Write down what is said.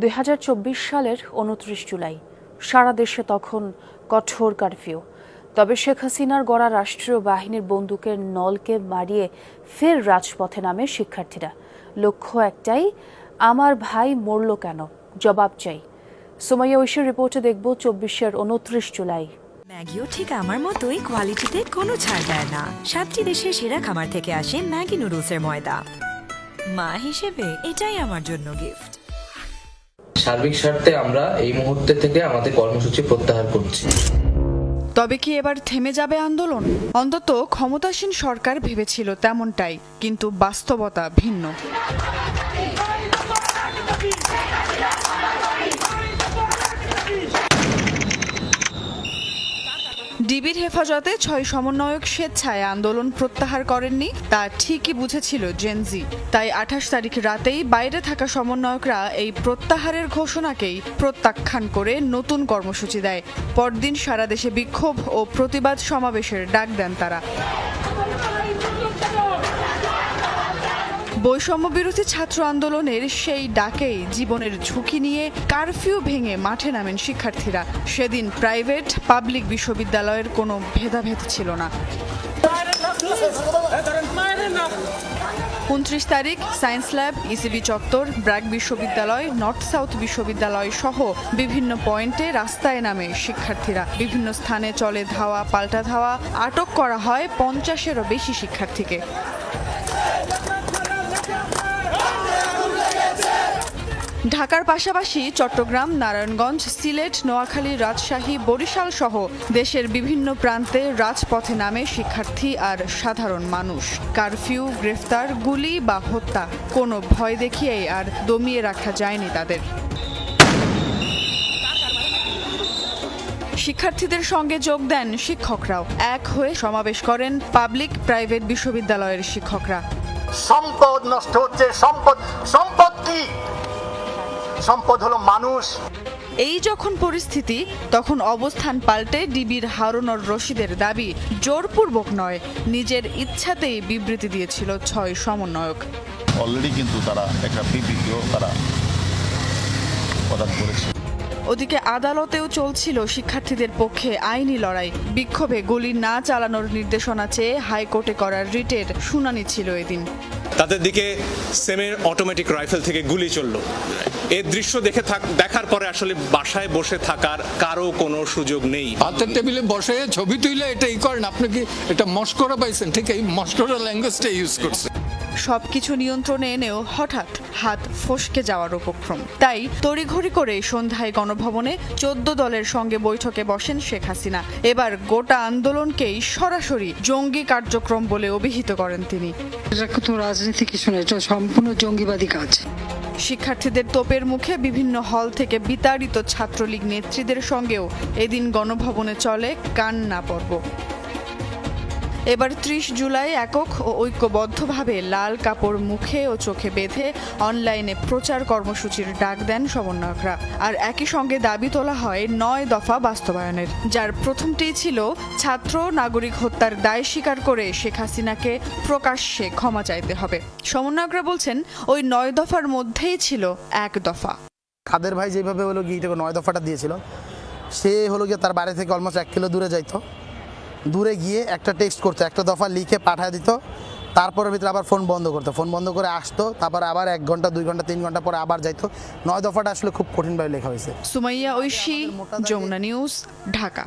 দুই হাজার চব্বিশ সালের উনত্রিশ জুলাই। সারা দেশে তখন কঠোর কারফিউ। তবে শেখ হাসিনার গড়া রাষ্ট্রীয় বাহিনীর বন্দুকের নলকে মারিয়ে ফের রাজপথে নামে শিক্ষার্থীরা। লক্ষ্য একটাই, আমার ভাই মরল কেন? জবাব চাই। সুমাইয়া ঐশীর রিপোর্টে দেখব চব্বিশের উনত্রিশ জুলাই। ম্যাগিও ঠিক আমার মতোই কোয়ালিটিতে কোনো ছাড় দেয় না। সাতটি দেশের সেরা খামার থেকে আসে ম্যাগি নুডলসের ময়দা। মা হিসেবে এটাই আমার জন্য গিফট। সার্বিক স্বার্থে আমরা এই মুহূর্তে থেকে আমাদের কর্মসূচি প্রত্যাহার করছি। তবে কি এবার থেমে যাবে আন্দোলন? অন্তত ক্ষমতাসীন সরকার ভেবেছিল তেমনটাই, কিন্তু বাস্তবতা ভিন্ন। ডিবির হেফাজতে ছয় সমন্বয়ক স্বেচ্ছায় আন্দোলন প্রত্যাহার করেননি। তা ঠিকই বুঝেছিল জেনজি তাই আঠাশ তারিখ রাতেই বাইরে থাকা সমন্বয়করা এই প্রত্যাহারের ঘোষণাকেই প্রত্যাখ্যান করে নতুন কর্মসূচি দেয়। পরদিন সারা দেশে বিক্ষোভ ও প্রতিবাদ সমাবেশের ডাক দেন তারা। বৈষম্য বিরোধী ছাত্র আন্দোলনের সেই ডাকেই জীবনের ঝুঁকি নিয়ে কারফিউ ভেঙে মাঠে নামেন শিক্ষার্থীরা। সেদিন প্রাইভেট পাবলিক বিশ্ববিদ্যালয়ের কোনো ভেদাভেদ ছিল না। উনত্রিশ তারিখ সায়েন্স ল্যাব, ইসিবি চত্বর, ব্র্যাক বিশ্ববিদ্যালয়, নর্থ সাউথ বিশ্ববিদ্যালয় সহ বিভিন্ন পয়েন্টে রাস্তায় নামে শিক্ষার্থীরা। বিভিন্ন স্থানে চলে ধাওয়া, পাল্টা ধাওয়া, আটক করা হয় পঞ্চাশেরও বেশি শিক্ষার্থীকে। ঢাকার পাশাপাশি চট্টগ্রাম, নারায়ণগঞ্জ, সিলেট, নোয়াখালী, রাজশাহী, বরিশাল সহ দেশের বিভিন্ন প্রান্তে রাজপথে নামে শিক্ষার্থী আর সাধারণ মানুষ। কারফিউ, গ্রেফতার, গুলি বা হত্যা, কোনো ভয় দেখিয়েই আর দমিয়ে রাখা যায়নি তাদের। শিক্ষার্থীদের সঙ্গে যোগ দেন শিক্ষকরাও। এক হয়ে সমাবেশ করেন পাবলিক প্রাইভেট বিশ্ববিদ্যালয়ের শিক্ষকরা। সম্পদ নষ্ট হচ্ছে, সম্পদ সম্পদ কি? সম্পদ হলো মানুষ। এই যখন পরিস্থিতি তখন অবস্থান পাল্টে ডিবির হারুনর রশিদের দাবি জোরপূর্বক নয় নিজের ইচ্ছাতেই বিবৃতি দিয়েছিল ছয় সমন্বয়ক। অলরেডি কিন্তু তারা একটা বিবৃতিও তারা প্রদান করেছে। ওদিকে আদালতেও চলছিল শিক্ষার্থীদের পক্ষে আইনি লড়াই। বিক্ষোভে গুলি না চালানোর নির্দেশনা চেয়ে হাইকোর্টে করার রিটের শুনানি ছিল এদিন। তাদের দিকে সেমের অটোমেটিক রাইফেল থেকে গুলি চলল। এর দৃশ্য দেখে থাক দেখার পরে আসলে বাসায় বসে থাকার কারও কোনো সুযোগ নেই। হাতের টেবিলে বসে ছবি তুলে ই করেন আপনি কি এটা মস্করা পাইছেন? ঠিক এই মস্করা ল্যাঙ্গুয়েজটা ইউজ করছে সবকিছু নিয়ন্ত্রণে এনেও হঠাৎ হাত ফসকে যাওয়ার উপক্রম। তাই তড়িঘড়ি করে সন্ধ্যায় গণভবনে চোদ্দ দলের সঙ্গে বৈঠকে বসেন শেখ হাসিনা। এবার গোটা আন্দোলনকেই সরাসরি জঙ্গি কার্যক্রম বলে অভিহিত করেন তিনি। এটা রাজনীতি কিছু না এটা সম্পূর্ণ জঙ্গিবাদী কাজ। শিক্ষার্থীদের তোপের মুখে বিভিন্ন হল থেকে বিতাড়িত ছাত্রলীগ নেত্রীদের সঙ্গেও এদিন গণভবনে চলে কান্না পর্ব। এবার ত্রিশ জুলাই একক ও ঐক্যবদ্ধভাবে লাল কাপড় মুখে ও চোখে বেঁধে অনলাইনে প্রচার কর্মসূচির ডাক দেন সমন্বয়করা। আর একই সঙ্গে দাবি তোলা হয় নয় দফা বাস্তবায়নের। যার প্রথমটি ছিল, ছাত্র নাগরিক হত্যার দায় স্বীকার করে শেখ হাসিনাকে প্রকাশ্যে ক্ষমা চাইতে হবে। সমন্বয়করা বলছেন, ওই নয় দফার মধ্যেই ছিল এক দফা। কাদের ভাই যেভাবে হলো গিয়ে নয় দফাটা দিয়েছিল, সে হলো গিয়ে তার বাড়ি থেকে অলমোস্ট এক কিলো দূরে যাইতো। দূরে গিয়ে একটা টেক্সট করতো একটা দফা লিখে পাঠা দিত তারপরের ভিতরে আবার ফোন বন্ধ করতো। ফোন বন্ধ করে আসতো তারপর আবার এক ঘণ্টা দুই ঘণ্টা তিন ঘণ্টা পরে আবার যাইতো। নয় দফাটা আসলে খুব কঠিনভাবে লেখা হয়েছে। সুমাইয়া ঐশী যমুনা নিউজ ঢাকা।